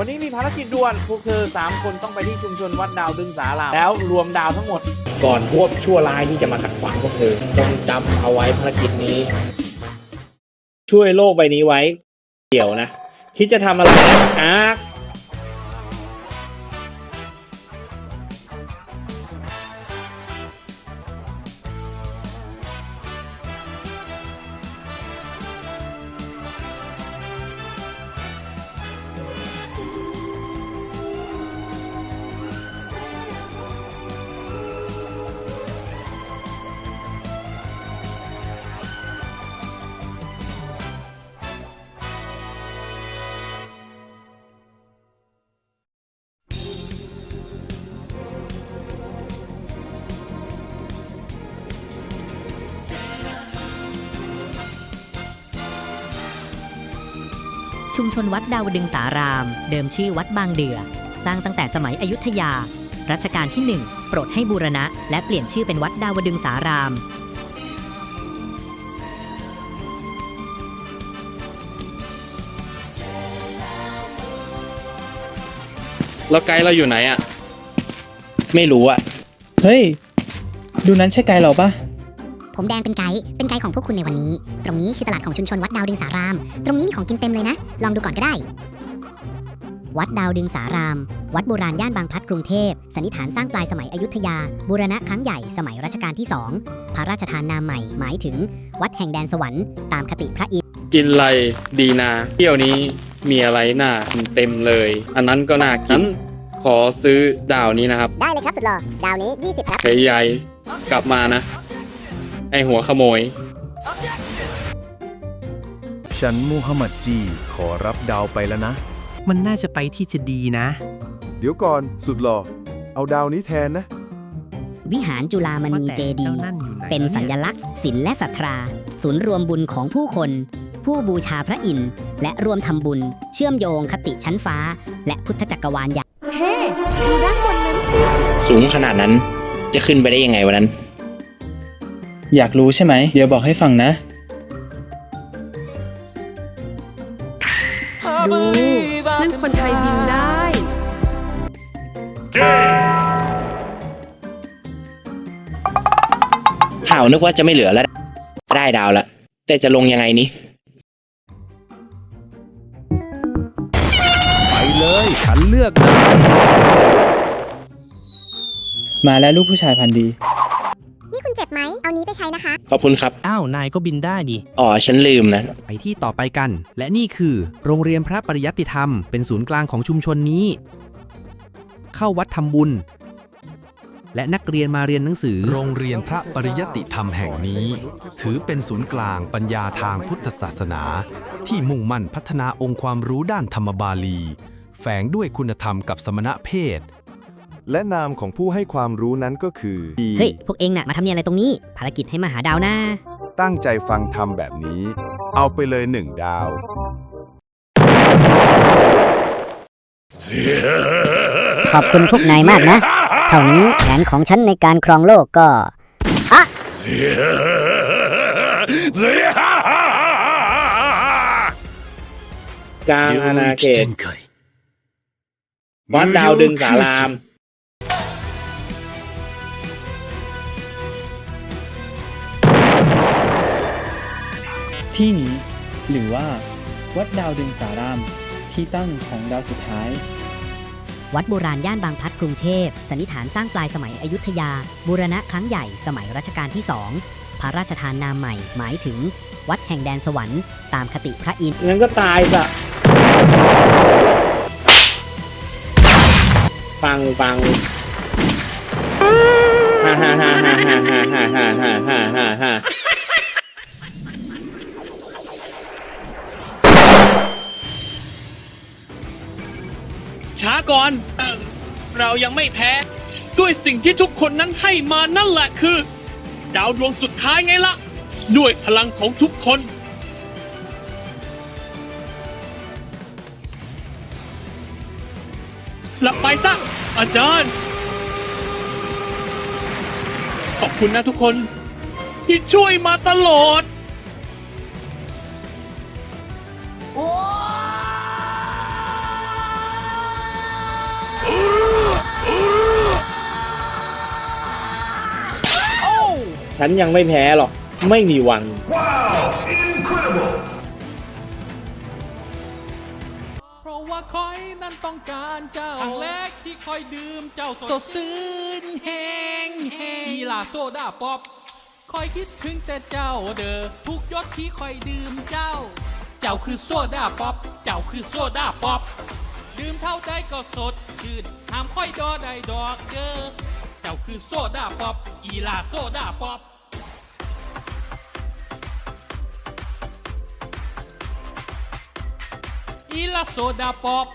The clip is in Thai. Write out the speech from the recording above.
วันนี้มีภารกิจด่วนพวกเธอสามคนต้องไปที่ชุมชนวัดดาวดึงสาลาแล้วรวมดาวทั้งหมด ก่อนพวกชั่วร้ายที่จะมาขัดขวางพวกเธอจงจำเอาไว้ภารกิจนี้ ช่วยโลกใบนี้ไว้ เดี๋ยวนะ คิดจะทำอะไรนะอาร์ ชุมชนวัดดาวดึงสาราม เดิมชื่อวัดบางเดือ สร้างตั้งแต่สมัยอยุธยา รัชกาลที่ 1 โปรดให้บูรณะ และเปลี่ยนชื่อเป็นวัดดาวดึงสาราม แล้วไกด์เราอยู่ไหนอะ ไม่รู้อะเฮ้ย ดูนั้นใช่ไกด์เราปะ ผมแดงเป็นไกด์เป็นไกด์ของพวกคุณในวันนี้ ตรงนี้คือตลาดของชุมชนวัดดาวดึงสาราม ตรงนี้มีของกินเต็มเลยนะ ลองดูก่อนก็ได้ วัดดาวดึงสาราม วัดโบราณย่านบางพลัดกรุงเทพ สันนิษฐานสร้างปลายสมัยอยุธยา บูรณะครั้งใหญ่สมัยรัชกาลที่2พระราชทานนามใหม่ หมายถึง วัดแห่งแดนสวรรค์ตามคติพระอินทร์ กินอะไรดีนา เที่ยวนี้มีอะไรน่ากินเต็มเลย อันนั้นก็น่ากิน ขอซื้อดาวนี้นะครับ ได้เลยครับสุดหล่อดาวนี้ 20 ครับ ใหญ่ๆกลับมานะ ไอหัวขโมย ฉันมูฮัมหมัดจี ขอรับดาวไปแล้วนะ มันน่าจะไปที่จะดีนะ เดี๋ยวก่อนสุดหล่อ เอาดาวนี้แทนนะ วิหารจุฬามว่าณีแต่เจดีเจ้าย์นั่นอยู่ไหนเป็นแล้วสัเนี่ยญลักษณ์ศีลและศรัทธาศูนย์รวมบุญของผู้คน ผู้บูชาพระอินทร์และรวมทำบุญ เชื่อมโยงคติชั้นฟ้า และพุทธจักรวาลอย่างสูงขนาดนั้นจะขึ้นไปได้ยังไงวันนั้น อยากรู้ใช่ไหม เดี๋ยวบอกให้ฟังนะ ดูนั่นคนไทยบินได้ ห่าวนึกว่าจะไม่เหลือแล้ว ได้ดาวละ แต่จะลงยังไงนี้ ไปเลยฉันเลือกนายมาแล้วลูกผู้ชายพันธุ์ดีนี่คุณเจ็บ ไหม เอานี้ไปใช้นะคะ ขอบคุณครับ อ้าว นายก็บินได้ดิอ๋อ ฉันลืมนะ ไปที่ต่อไปกัน และนี่คือ โรงเรียนพระปริยัติธรรม เป็นศูนย์กลางของชุมชนนี้ เข้าวัดทำบุญ และนักเรียนมาเรียนหนังสือ โรงเรียนพระปริยติธรรมแห่งนี้ ถือเป็นศูนย์กลางปัญญาทางพุทธศาสนา ที่มุ่งมั่นพัฒนาองค์ความรู้ด้านธรรมบาลี แฝงด้วยคุณธรรมกับสมณเพศ และนามของผู้ให้ความรู้นั้นก็คือเฮ้ย พวกเองน่ะมาทำเนี่ยอะไรตรงนี้ ภารกิจให้มาหาดาวนะตั้งใจฟังทำแบบนี้ เอาไปเลยหนึ่งดาว ขอบคุณพวกนายมากนะ เท่านี้แผนของฉันในการครองโลกก็กลางอาณาเขตวัดดาวดึงสาราม ที่นี้ หรือว่า วัดดาวดึงสาราม ที่ตั้งของดาวสุดท้าย วัดโบราณย่านบางพลัดกรุงเทพสันนิษฐานสร้างปลายสมัยอยุธยา บูรณะครั้งใหญ่สมัยรัชกาลที่2พระราชทานนามใหม่หมายถึง วัดแห่งแดนสวรรค์ตามคติพระอินทร์งั้นก็ตายซะฟังฟังฮ่าฮ่าฮ่าฮ่าฮ่าฮ่าฮ่าฮ่าฮ่า ช้าก่อน เรายังไม่แพ้ ด้วยสิ่งที่ทุกคนนั้นให้มานั่นแหละคือ ดาวดวงสุดท้ายไงล่ะ ด้วยพลังของทุกคน หลับไปซะอาจารย์ ขอบคุณนะทุกคน ที่ช่วยมาตลอด ฉันยังไม่แพ้หรอก ไม่มีวัน เพราะว่าคอยนั้นต้องการเจ้าครั้งแรกที่คอยดื่มเจ้าสดชื่นแหงแหงอีลาโซดาป๊อปคอยคิดถึงแต่เจ้าเด้อทุกยศที่คอยดื่มเจ้า เจ้าคือโซดาป๊อปเจ้าคือโซดาป๊อปดื่มเท่าใดก็สดชื่นห้ามค่อยดอใดดอกเด้อเจ้าคือโซดาป๊อปอีลาโซดาป๊อปอีลาโซดาป๊อป